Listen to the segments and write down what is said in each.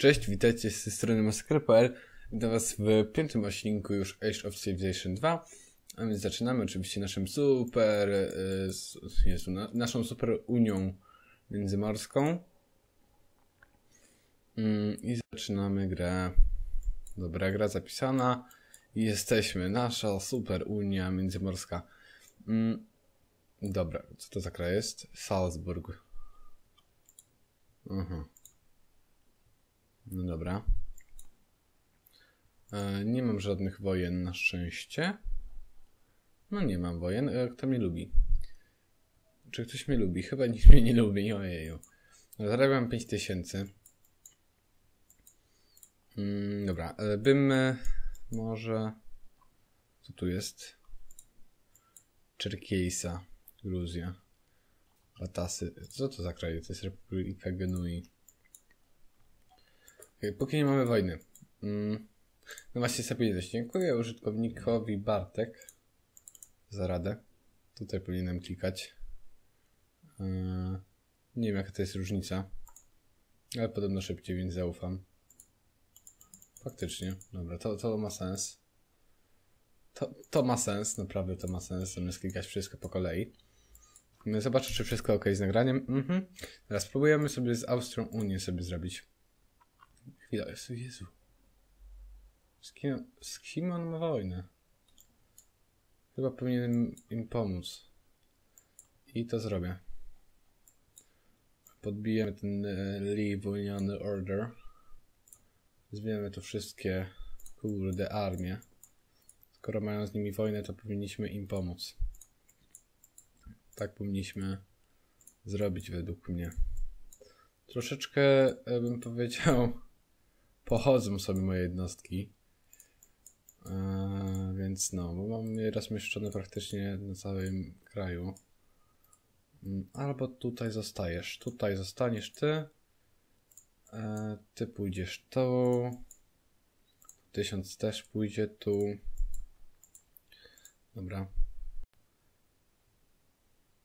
Cześć, witajcie z tej strony Masakra.pl. Witam was w piątym odcinku już Age of Civilization 2. A więc zaczynamy oczywiście naszym super, y, Jezu, na, naszą super unią międzymorską. Mm, I zaczynamy grę. Dobra, gra zapisana. I jesteśmy, nasza super unia międzymorska. Mm, dobra, co to za kraj jest? Salzburg. Aha. No dobra. E, nie mam żadnych wojen na szczęście. No nie mam wojen. E, kto mnie lubi? Czy ktoś mnie lubi? Chyba nikt mnie nie lubi. Ojeju. Zarabiam 5000. Mm, dobra. E, bym może... Co tu jest? Czerkiejsa. Gruzja. Batasy. Co to za kraj? To jest Republika Genui. Póki nie mamy wojny. Mm. No właśnie sobie coś. Dziękuję użytkownikowi Bartek za radę. Tutaj powinienem klikać. Yy, nie wiem jaka to jest różnica. Ale podobno szybciej, więc zaufam. Faktycznie. Dobra, to, to ma sens. To, to ma sens, naprawdę to ma sens, zamiast klikać wszystko po kolei. Zobaczę, czy wszystko ok z nagraniem. Mhm. Teraz spróbujemy sobie z Austrią Unię sobie zrobić. Chwila, Jezu. Z kim, z kim on ma wojnę? Chyba powinienem im pomóc. I to zrobię. Podbijemy ten e, Leave Union Order. Zwiemy tu wszystkie, kurde, armie. Skoro mają z nimi wojnę, to powinniśmy im pomóc. Tak powinniśmy zrobić według mnie. Troszeczkę e, bym powiedział pochodzą sobie moje jednostki. Eee, więc no, bo mam je rozmieszczone praktycznie na całym kraju. Mm, albo tutaj zostajesz. Tutaj zostaniesz ty. Eee, ty pójdziesz tu. Tysiąc też pójdzie tu. Dobra.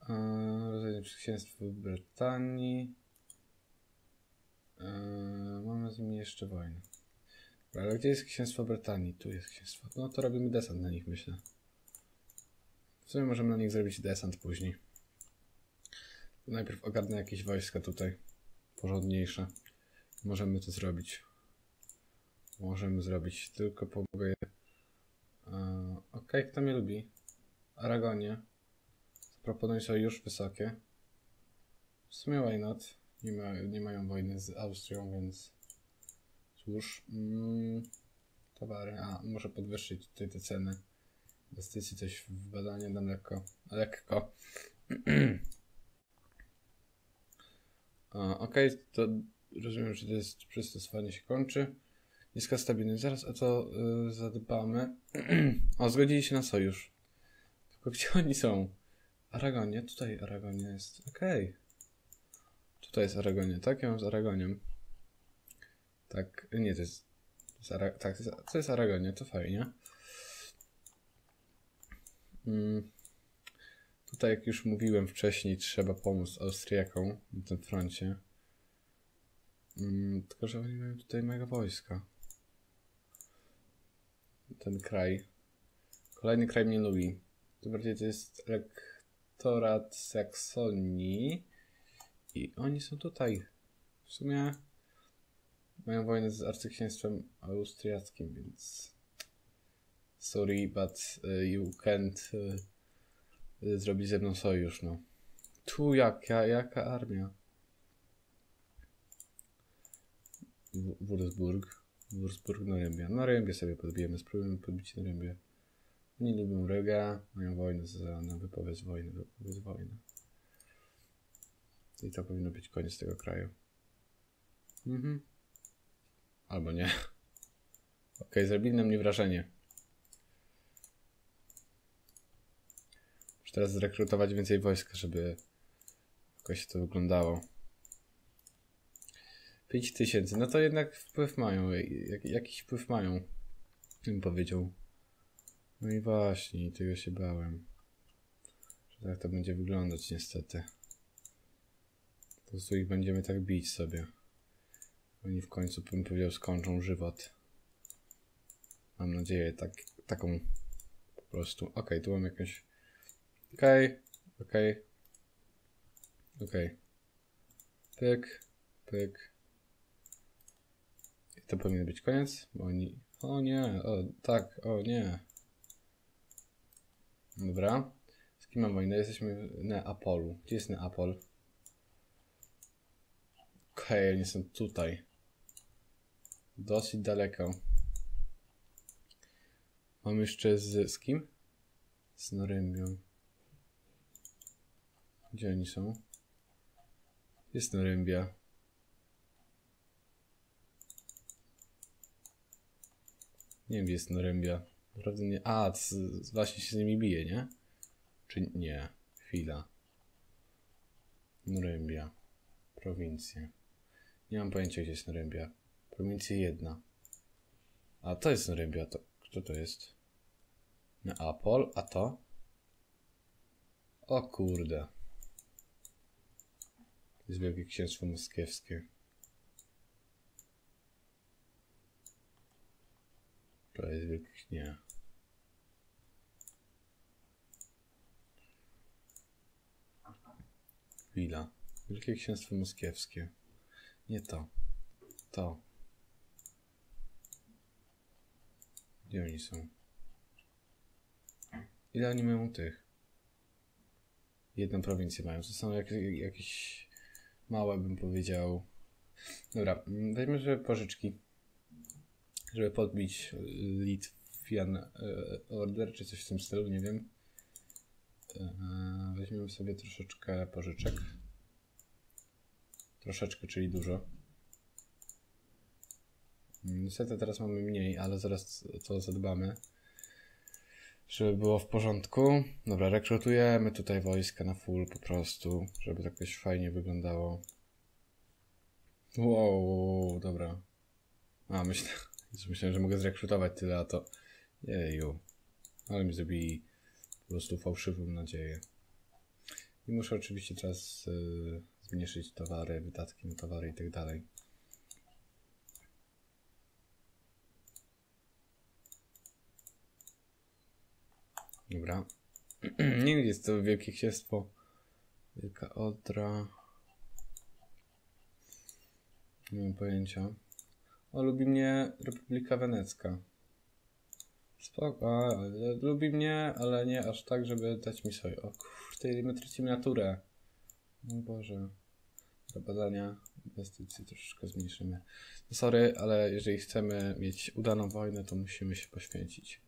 Eee, Rodzenie przez księstwo Brytanii. Eee, mamy z nimi jeszcze wojnę. Ale gdzie jest księstwo Brytanii? Tu jest księstwo. No to robimy desant na nich, myślę. W sumie możemy na nich zrobić desant później. Najpierw ogarnę jakieś wojska tutaj. Porządniejsze. Możemy to zrobić. Możemy zrobić. Tylko pomogę. Eee, ok, kto mnie lubi? Aragonie. Proponuj sojusz wysokie. W sumie why not? Nie, ma, nie mają wojny z Austrią, więc cóż. Mm, towary. A, muszę podwyższyć tutaj te ceny. Inwestycji coś w badanie dam lekko. Lekko. Okay, to rozumiem, że to jest przystosowanie się kończy. Niska stabilność. Zaraz o to y, zadbamy. o, zgodzili się na sojusz. Tylko gdzie oni są? Aragonie, tutaj Aragonie jest. Okej. Okay. Tutaj jest Aragonia, tak? Ja mam z Aragoniem. Tak, nie, to jest... To jest Ara tak, to jest, to jest Aragonia, to fajnie. Mm. Tutaj, jak już mówiłem wcześniej, trzeba pomóc Austriakom na tym froncie. Mm, tylko, że oni mają tutaj mega wojska. Ten kraj. Kolejny kraj mnie lubi. To bardziej to jest elektorat Saksonii. I oni są tutaj. W sumie mają wojnę z arcyksięstwem austriackim, więc sorry, but uh, you can't uh, zrobić ze mną sojusz, no. Tu jaka, jaka armia? Wurzburg. Wurzburg, Norembia. Norembię sobie podbijemy, spróbujemy podbić Norembię. Nie lubią Rega, mają wojnę za na wypowiedź wojny, wypowiedź wojny. I to powinno być koniec tego kraju. Mhm. Albo nie. Ok, zrobili na mnie wrażenie. Muszę teraz zrekrutować więcej wojska, żeby jakoś to wyglądało. 5000, no to jednak wpływ mają, jak, jakiś wpływ mają, bym powiedział. No i właśnie, tego się bałem. Że tak to będzie wyglądać niestety. Prostu ich będziemy tak bić sobie. Oni w końcu, bym powiedział, skończą żywot. Mam nadzieję, tak, taką po prostu. Ok, tu mam jakąś. Ok, ok. Ok. Pyk, pyk. I to powinien być koniec, bo oni. O nie, o tak, o nie. Dobra. Z kim mam wojnę? Jesteśmy na Apolu. Gdzie jest Neapol? Okej, okay, są tutaj. Dosyć daleko. Mam jeszcze z, z kim? Z Norymbią. Gdzie oni są? Jest Norymbia. Nie wiem, jest Norymbia. Naprawdę nie. A, z, z, właśnie się z nimi bije, nie? Czy nie? Chwila. Norymbia. Prowincje. Nie mam pojęcia, gdzie jest Norymbia. Prowincja jedna. A to jest Norymbia. To, kto to jest? Neapol, a to? O kurde. To jest Wielkie Księstwo Moskiewskie. To jest Wielkie... nie. Chwila. Wielkie Księstwo Moskiewskie. Nie to. To. Gdzie oni są? Ile oni mają tych? Jedną prowincję mają. To są jak, jakieś małe, bym powiedział. Dobra, weźmy sobie pożyczki, żeby podbić Litwian e, Order, czy coś w tym stylu, nie wiem. E, weźmiemy sobie troszeczkę pożyczek. Troszeczkę, czyli dużo. Niestety teraz mamy mniej, ale zaraz to zadbamy. Żeby było w porządku. Dobra, rekrutujemy tutaj wojska na full po prostu, żeby to jakoś fajnie wyglądało. Wow, dobra. A, myślę, myślałem, że mogę zrekrutować tyle, a to... Jeju. Ale mi zrobili po prostu fałszywą nadzieję. I muszę oczywiście teraz yy, zmniejszyć towary, wydatki na towary i tak dalej. Dobra. Nie wiem, jest to Wielkie Księstwo. Wielka Odra. Nie mam pojęcia. O, lubi mnie Republika Wenecka. Spoko, lubi mnie, ale nie aż tak, żeby dać mi swoje. O kurde, my tracimy naturę. O Boże. Do badania inwestycji troszeczkę zmniejszymy. No sorry, ale jeżeli chcemy mieć udaną wojnę, to musimy się poświęcić.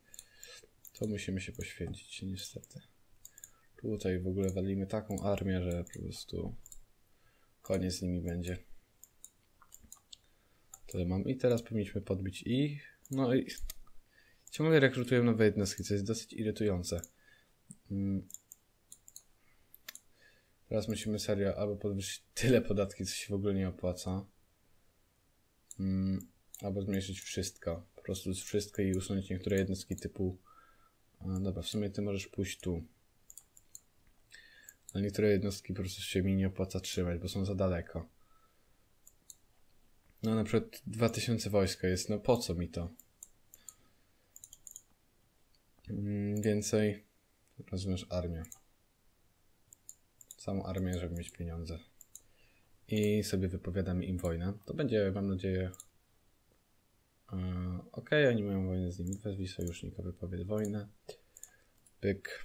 To musimy się poświęcić, niestety. Tutaj w ogóle walimy taką armię, że po prostu koniec z nimi będzie. Tyle mam. I teraz powinniśmy podbić ich. No i ciągle rekrutują nowe jednostki, co jest dosyć irytujące. Teraz musimy serio albo podwyższyć tyle podatki, co się w ogóle nie opłaca. Mm. Albo zmniejszyć wszystko. Po prostu wszystko i usunąć niektóre jednostki typu a, dobra, w sumie ty możesz pójść tu. Ale niektóre jednostki po prostu się mi nie opłaca trzymać, bo są za daleko. No na przykład 2000 wojska jest, no po co mi to? Mm, więcej rozumiesz armię. Samą armię, żeby mieć pieniądze. I sobie wypowiadamy im wojnę. To będzie, mam nadzieję... Yy, ok, oni mają wojnę z nimi. Wezwij sojusznika, wypowiedz wojnę. Pyk.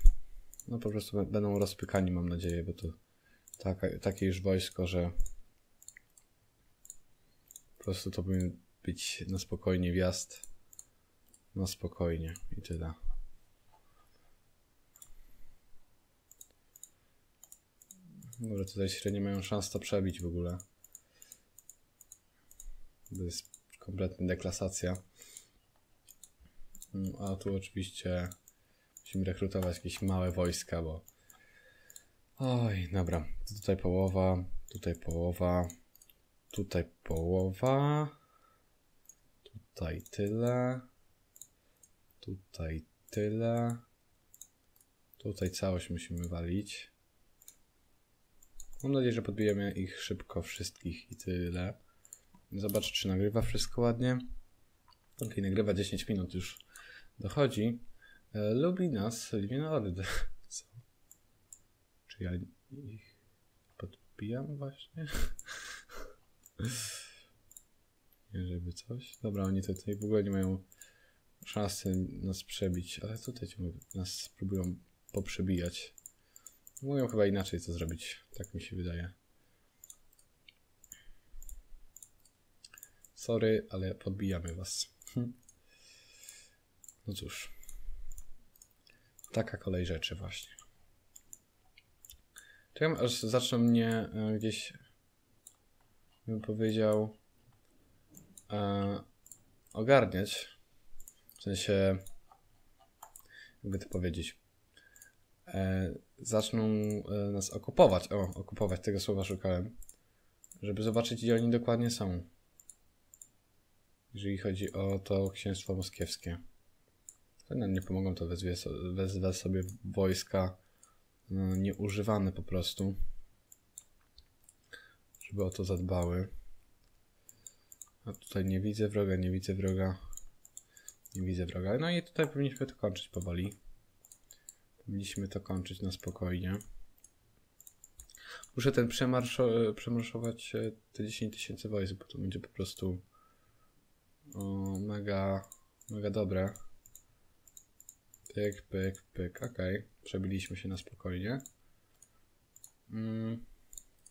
No po prostu będą rozpykani, mam nadzieję, bo to taka, takie już wojsko, że po prostu to powinien być na spokojnie wjazd. Na spokojnie i tyle. Dobra, tutaj średnio mają szans to przebić w ogóle. To jest kompletna deklasacja. Mm, a tu oczywiście musimy rekrutować jakieś małe wojska, bo... Oj, dobra. Tutaj połowa, tutaj połowa. Tutaj połowa. Tutaj tyle. Tutaj tyle. Tutaj całość musimy walić. Mam nadzieję, że podbijemy ich szybko wszystkich i tyle. Zobacz, czy nagrywa wszystko ładnie. Ok, nagrywa 10 minut już dochodzi. E, lubi nas Livinord. Co? Czy ja ich podpijam właśnie? Nie, żeby coś. Dobra, oni tutaj w ogóle nie mają szansy nas przebić, ale tutaj nas spróbują poprzebijać. Mówią chyba inaczej co zrobić, tak mi się wydaje. Sorry, ale podbijamy was. Hm. No cóż. Taka kolej rzeczy właśnie. Czekam aż zaczną mnie e, gdzieś bym powiedział e, ogarniać. W sensie jakby to powiedzieć zaczną e, nas okupować. O, okupować, tego słowa szukałem. Żeby zobaczyć, gdzie oni dokładnie są. Jeżeli chodzi o to księstwo moskiewskie. To nam nie pomogą, to wezwie, wezwę sobie wojska no, nieużywane po prostu. Żeby o to zadbały. A tutaj nie widzę wroga, nie widzę wroga. Nie widzę wroga. No i tutaj powinniśmy to kończyć powoli. Powinniśmy to kończyć na spokojnie. Muszę ten przemarszo przemarszować e, te 10 tysięcy wojsk, bo to będzie po prostu o, mega, mega dobre. Pyk, pyk, pyk. Ok, przebiliśmy się na spokojnie. Mm,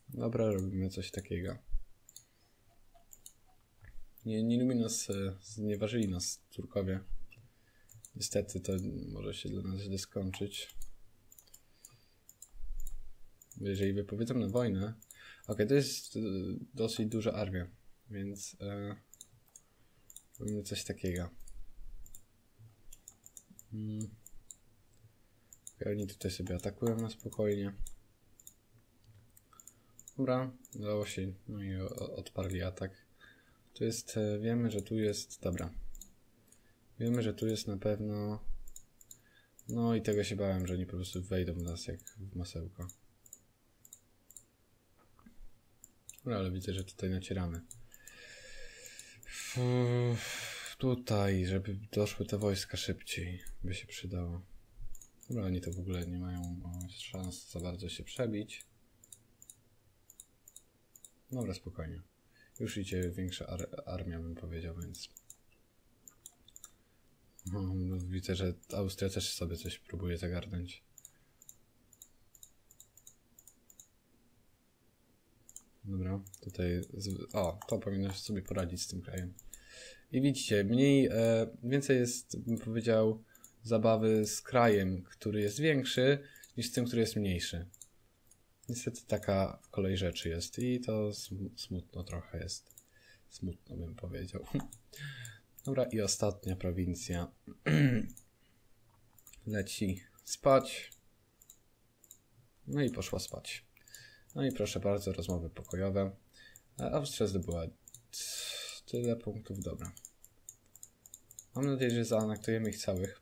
dobra, robimy coś takiego. Nie, nie lubi nas, e, znieważyli nas Turkowie. Niestety to może się dla nas źle skończyć. Jeżeli wypowiedzą na wojnę. Ok, to jest e, dosyć duża armia, więc e, coś takiego. Hmm. Okay, oni tutaj sobie atakują na spokojnie. Dobra, udało się. No i odparli atak. Tu jest, e, wiemy, że tu jest, dobra. Wiemy, że tu jest na pewno... No i tego się bałem, że oni po prostu wejdą w nas jak w masełko. Dobra, ale widzę, że tutaj nacieramy. Tutaj, żeby doszły te wojska szybciej, by się przydało. Dobra, oni to w ogóle nie mają szans za bardzo się przebić. Dobra, spokojnie. Już idzie większa ar armia, bym powiedział, więc... Widzę, że Austria też sobie coś próbuje zagarnąć. Dobra, tutaj... Z... O, to powinno sobie poradzić z tym krajem. I widzicie, mniej, e, więcej jest, bym powiedział, zabawy z krajem, który jest większy, niż z tym, który jest mniejszy. Niestety taka kolej rzeczy jest i to smutno trochę jest. Smutno bym powiedział. Dobra, i ostatnia prowincja. Leci spać. No i poszła spać. No i proszę bardzo, rozmowy pokojowe. Austria zdobyła tyle punktów, dobra. Mam nadzieję, że zaanektujemy ich całych.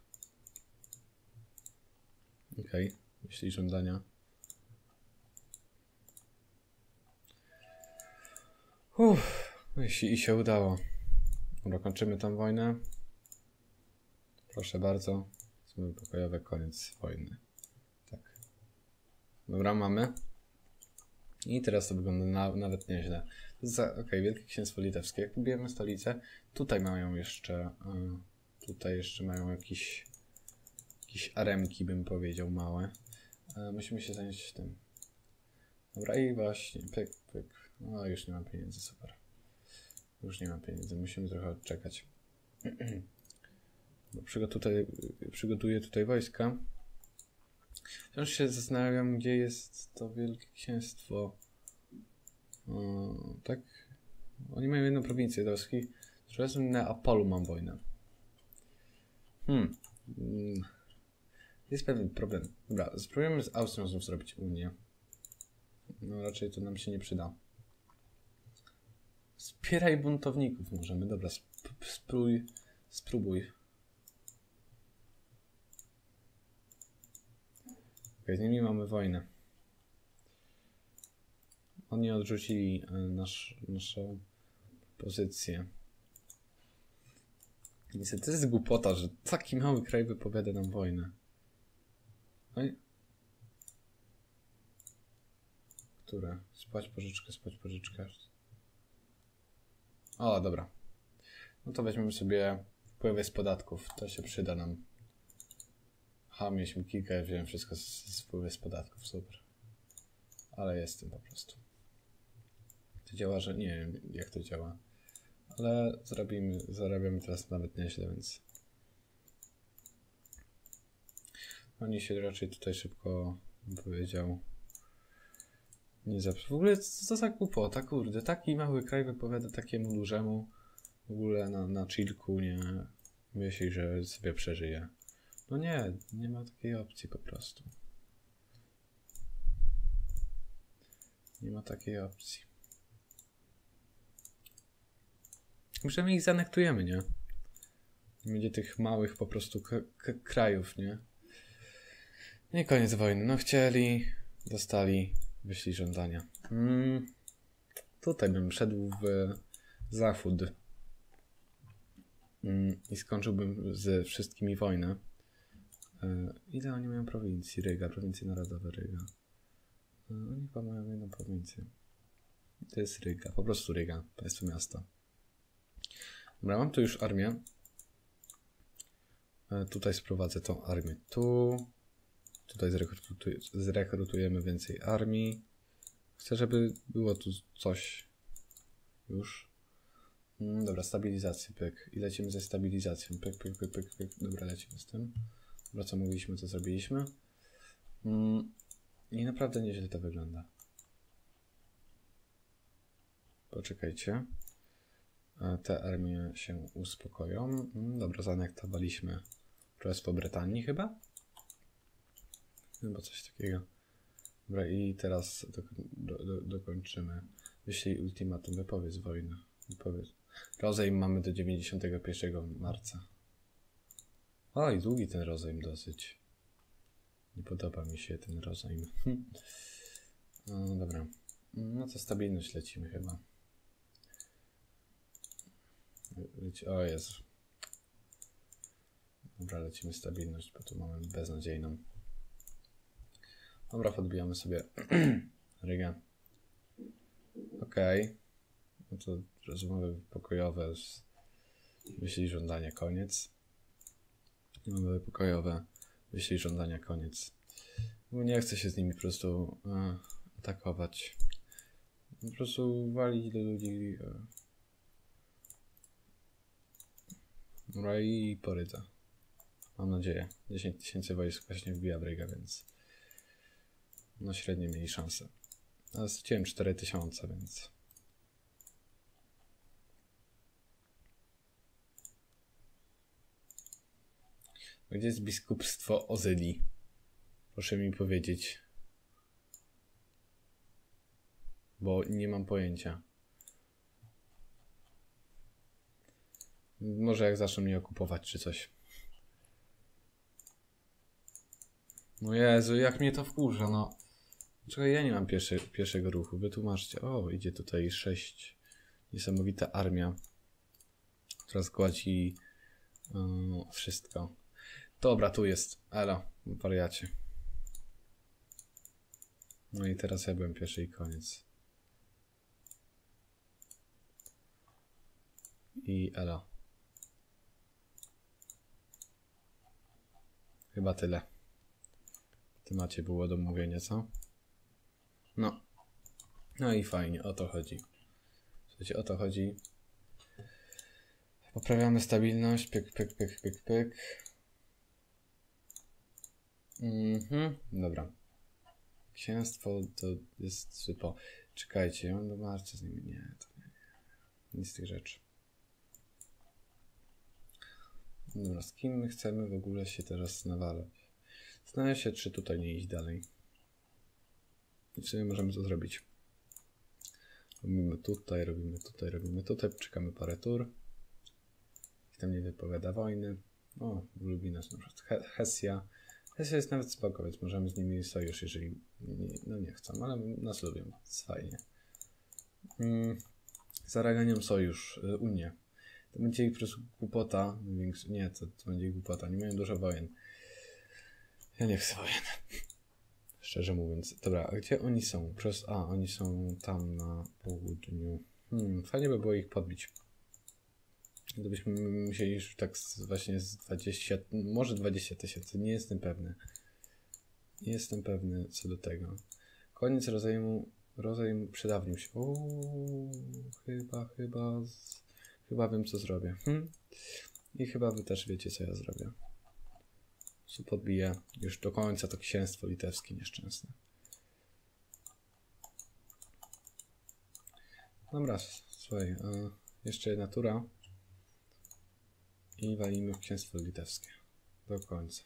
Okej, okay. jeśli żądania. Uff, jeśli i się udało. Dobra, kończymy tą wojnę. Proszę bardzo. Zmówy pokojowe, koniec wojny. Tak. Dobra, mamy. I teraz to wygląda na, nawet nieźle. Okej, okay, Wielkie Księstwo Litewskie. Jak pobijemy stolicę, tutaj mają jeszcze, y, tutaj jeszcze mają jakieś, jakieś aremki, bym powiedział, małe. Y, musimy się zająć tym. Dobra, i właśnie, pyk, pyk. No, już nie mam pieniędzy, super. Już nie mam pieniędzy, musimy trochę odczekać. Bo przygotuję, przygotuję tutaj wojska. Wciąż się zastanawiam, gdzie jest to Wielkie Księstwo. O, tak? Oni mają jedną prowincję Dolski. Z na Apolu mam wojnę. Hmm. Jest pewien problem. Dobra, spróbujemy z Austrią znów zrobić Unię. No raczej to nam się nie przyda. Wspieraj buntowników możemy. Dobra, sp spróbuj. Spróbuj. Okay, z nimi mamy wojnę. Oni odrzucili e, nasz, nasze pozycję. Niestety to jest głupota, że taki mały kraj wypowiada nam wojnę. Oj. Które? Spłać pożyczkę, spłać pożyczkę. O, dobra. No to weźmiemy sobie wpływy z podatków. To się przyda nam. Ha, mieliśmy kilka, wziąłem wszystko z, z wpływy z podatków, super. Ale jestem po prostu. To działa, że nie wiem jak to działa. Ale zrobimy, zarabiamy teraz nawet nieźle, więc... Oni się raczej tutaj szybko, bym powiedział, nie zepsuł. W ogóle co za głupota, kurde. Taki mały kraj wypowiada takiemu dużemu w ogóle na, na chillku, nie myśli, że sobie przeżyje. No nie, nie ma takiej opcji po prostu. Nie ma takiej opcji. Myślę, my ich zanektujemy, nie? Będzie tych małych po prostu krajów, nie? I koniec wojny. No chcieli, dostali, wyszli żądania. Mm, tutaj bym szedł w zachód mm, i skończyłbym ze wszystkimi wojnę. E, ile oni mają prowincji? Ryga, prowincje narodowe Ryga. E, oni chyba mają jedną prowincję. To jest Ryga, po prostu Ryga, państwo miasta. Dobra, mam tu już armię. E, tutaj sprowadzę tą armię tu. Tutaj zrekrutujemy więcej armii. Chcę, żeby było tu coś już. Mm, dobra, stabilizacja, pyk. I lecimy ze stabilizacją. Pyk, pyk, pyk, pyk, pyk. Dobra, lecimy z tym. Dobra, co mówiliśmy, co zrobiliśmy. Mm, I naprawdę nieźle to wygląda. Poczekajcie. Te armie się uspokoją. Mm, dobra, zanektowaliśmy Królestwo Brytanii chyba? Chyba coś takiego. Dobra, i teraz do, do, do, dokończymy. Wyślij ultimatum, wypowiedz wojnę. Wypowiedz. Rozejm mamy do 91 marca. Oj, długi ten rozejm dosyć. Nie podoba mi się ten rozejm. No dobra. No to stabilność lecimy chyba. Leci... O Jezu. Dobra, lecimy stabilność, bo tu mamy beznadziejną. Dobra, podbijamy sobie Rygę. Okej. Okay. No to rozmowy pokojowe z myśli żądania koniec. Rozmowy pokojowe myśli żądania koniec. Bo nie chcę się z nimi po prostu e, atakować. Po prostu walić do ludzi. E. Dobra i. Mam nadzieję. 10 tysięcy wojsk właśnie wbija w więc no średnio mieli szansę. Ale straciłem 4000, więc... Gdzie jest biskupstwo Ozyli? Proszę mi powiedzieć. Bo nie mam pojęcia. Może jak zaczną mnie okupować czy coś. No Jezu, jak mnie to wkurza, no. Czekaj, ja nie mam pierwszy, pierwszego ruchu. Wytłumaczcie. O, idzie tutaj sześć. Niesamowita armia, która zgładzi yy, wszystko. Dobra, tu jest. Elo, wariacie. No i teraz ja byłem pierwszy i koniec. I elo. Chyba tyle. W temacie było do mówienia, co? No. No i fajnie, o to chodzi. Słuchajcie, o to chodzi. Poprawiamy stabilność, pyk, pyk, pyk, pyk, pyk. Mhm, dobra. Księstwo to jest sypo. Czekajcie, ja mam do marca z nimi. Nie, to nie. Nic z tych rzeczy. Dobra, z kim my chcemy w ogóle się teraz nawalać? Zastanawiam się, czy tutaj nie iść dalej. I w sumie możemy to zrobić. Robimy tutaj, robimy tutaj, robimy tutaj, czekamy parę tur. Tam nie wypowiada wojny. O, lubi nas na przykład Hesja. Hesja jest nawet spoko, więc możemy z nimi sojusz, jeżeli nie, no nie chcą, ale nas lubią, jest fajnie. Mm, sojusz, y, Unię. To będzie ich po prostu głupota. Nie, to, to będzie ich głupota. Nie mają dużo wojen. Ja nie chcę wojen. Szczerze mówiąc. Dobra, a gdzie oni są? Przez, a, oni są tam na południu. Hmm, fajnie by było ich podbić. Gdybyśmy musieli już tak z, właśnie z 20, może 20 tysięcy, nie jestem pewny. Nie jestem pewny co do tego. Koniec rozejmu, rozejm przedawnił się. O, chyba, chyba, z, chyba wiem co zrobię. Hm? I chyba wy też wiecie co ja zrobię. Co podbiję już do końca to księstwo litewskie nieszczęsne. Dobra, słuchaj, e, jeszcze jedna tura i walimy w księstwo litewskie do końca.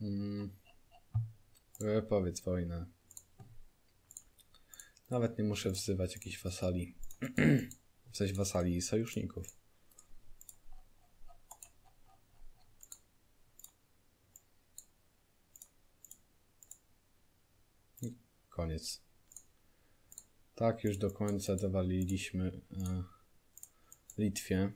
Mm. Powiedz wojnę. Nawet nie muszę wzywać jakichś wasali. w sensie wasali i sojuszników. Koniec. Tak, już do końca dowaliliśmy e, Litwie.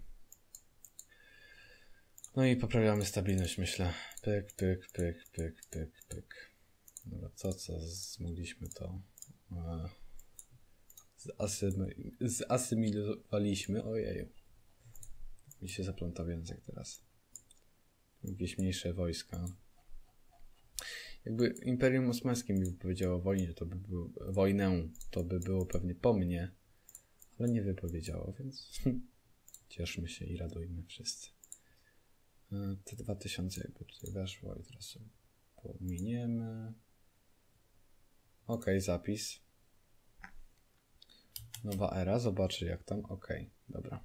No i poprawiamy stabilność, myślę. Pyk, pyk, pyk, pyk, pyk, pyk. Dobra, co, co zmogliśmy to e, zasym, zasymilowaliśmy. Ojej. Mi się zaplątał język teraz. Jakieś mniejsze wojska. Jakby Imperium Osmańskie mi wypowiedziało wojnę, to by było, wojnę, to by było pewnie po mnie, ale nie wypowiedziało, więc cieszmy się i radujmy wszyscy. E, te 2000 jakby tutaj weszło i teraz sobie pominiemy. Ok, zapis. Nowa era, zobaczy jak tam. Ok, dobra.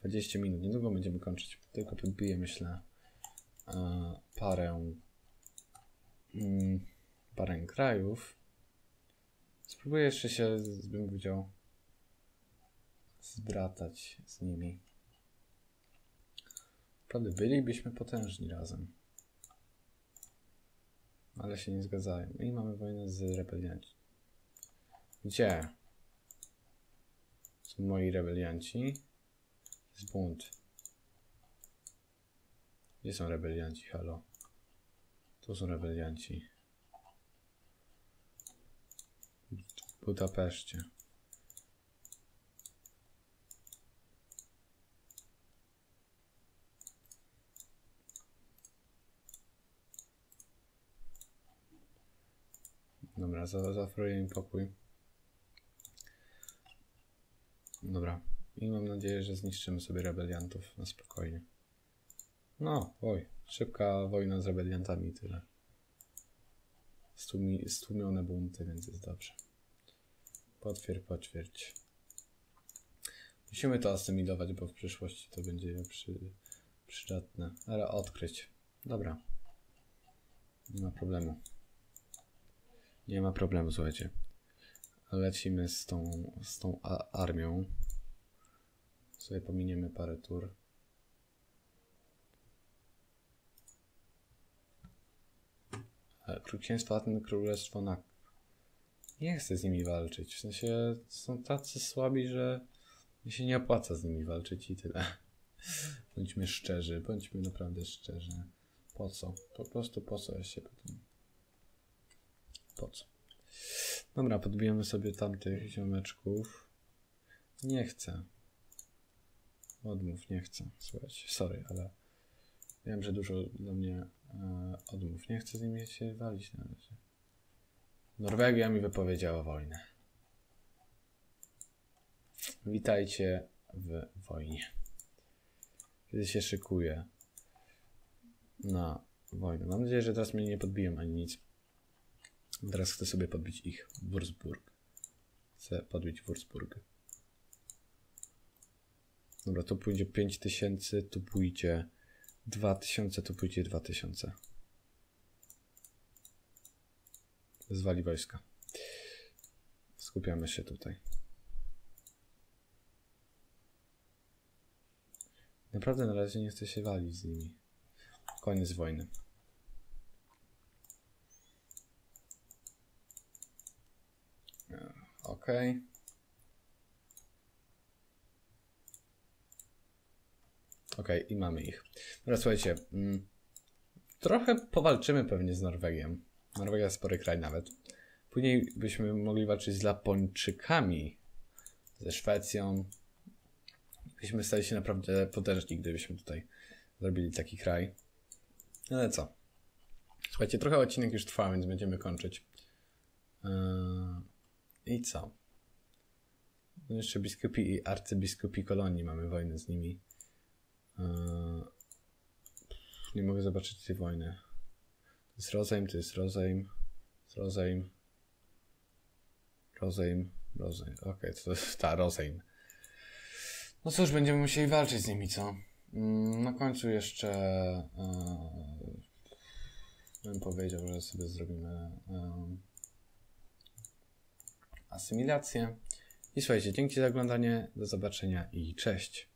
20 minut, niedługo będziemy kończyć. Tylko podbiję, myślę, e, parę parę krajów. Spróbuję jeszcze się, bym powiedział, zbratać z nimi. Naprawdę bylibyśmy potężni razem. Ale się nie zgadzają. I mamy wojnę z rebelianci. Gdzie? Są moi rebelianci. Jest bunt. Gdzie są rebelianci? Halo. Tu są rebelianci. W Budapeszcie. Dobra, zaoferuję im pokój. Dobra. I mam nadzieję, że zniszczymy sobie rebeliantów na spokojnie. No, oj, szybka wojna z rebeliantami tyle. Stłumi, stłumione bunty, więc jest dobrze. Potwier, poćwierć. Musimy to asymilować, bo w przyszłości to będzie przy, przydatne. Ale odkryć. Dobra. Nie ma problemu. Nie ma problemu, słuchajcie. Lecimy z tą, z tą armią. Sobie pominiemy parę tur. Księstwo Aten, Królestwo na... Nie chcę z nimi walczyć. W sensie są tacy słabi, że się nie opłaca z nimi walczyć i tyle. Bądźmy szczerzy, bądźmy naprawdę szczerzy. Po co? Po prostu po co ja się potem... Po co? Dobra, podbijemy sobie tamtych ziomeczków. Nie chcę. Odmów, nie chcę. Słuchajcie, sorry, ale wiem, że dużo dla mnie e, odmów. Nie chcę z nimi się walić na razie. Norwegia mi wypowiedziała wojnę. Witajcie w wojnie. Kiedy się szykuję na wojnę. Mam nadzieję, że teraz mnie nie podbiją ani nic. Teraz chcę sobie podbić ich. Wurzburg. Chcę podbić Wurzburg. Dobra, tu pójdzie 5000, tu pójdzie 2000, tu pójdzie 2000. Zwali wojska. Skupiamy się tutaj. Naprawdę na razie nie chcę się walić z nimi. Koniec wojny. Ok. Okej, i mamy ich. Dobra, słuchajcie. Mm, trochę powalczymy pewnie z Norwegiem. Norwegia spory kraj nawet. Później byśmy mogli walczyć z Lapończykami, ze Szwecją. Byśmy stali się naprawdę potężni, gdybyśmy tutaj zrobili taki kraj. Ale co? Słuchajcie, trochę odcinek już trwa, więc będziemy kończyć. Yy, I co? No jeszcze biskupi i arcybiskupi kolonii, mamy wojnę z nimi. Yy, nie mogę zobaczyć tej wojny. To jest Rozejm, to jest Rozejm. Rozejm. Rozejm. Rozejm. Okej, okay, to jest ta Rozejm. No cóż, będziemy musieli walczyć z nimi, co? Mm, na końcu jeszcze yy, bym powiedział, że sobie zrobimy yy, asymilację. I słuchajcie, dzięki za oglądanie, do zobaczenia i cześć.